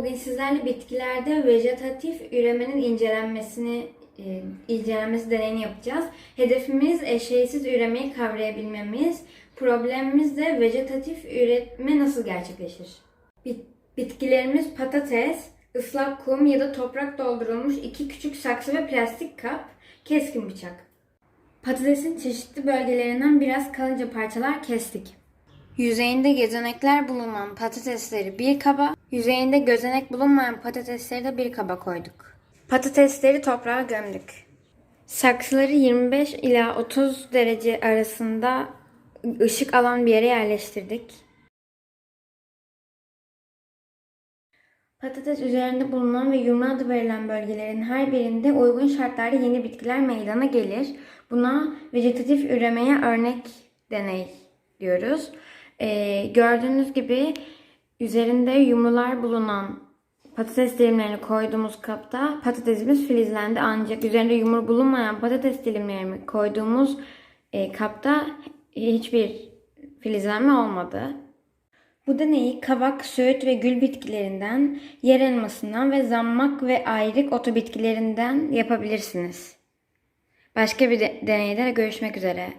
Bugün sizlerle bitkilerde vejetatif üremenin incelenmesini e, incelenmesi deneyini yapacağız. Hedefimiz eşeğsiz üremeyi kavrayabilmemiz. Problemimiz de vejetatif üreme nasıl gerçekleşir? Bit- Bitkilerimiz patates, ıslak kum ya da toprak doldurulmuş iki küçük saksı ve plastik kap, keskin bıçak. Patatesin çeşitli bölgelerinden biraz kalınca parçalar kestik. Yüzeyinde gözenekler bulunan patatesleri bir kaba, yüzeyinde gözenek bulunmayan patatesleri de bir kaba koyduk. Patatesleri toprağa gömdük. Saksıları 25 ila 30 derece arasında ışık alan bir yere yerleştirdik. Patates üzerinde bulunan ve yumru adı verilen bölgelerin her birinde uygun şartlarda yeni bitkiler meydana gelir. Buna vejetatif üremeye örnek deney diyoruz. Ee, gördüğünüz gibi üzerinde yumrular bulunan patates dilimlerini koyduğumuz kapta patatesimiz filizlendi. Ancak üzerinde yumru bulunmayan patates dilimlerini koyduğumuz e, kapta hiçbir filizlenme olmadı. Bu deneyi kavak, söğüt ve gül bitkilerinden, yer elmasından ve zammak ve ayrık otu bitkilerinden yapabilirsiniz. Başka bir de- deneyde görüşmek üzere.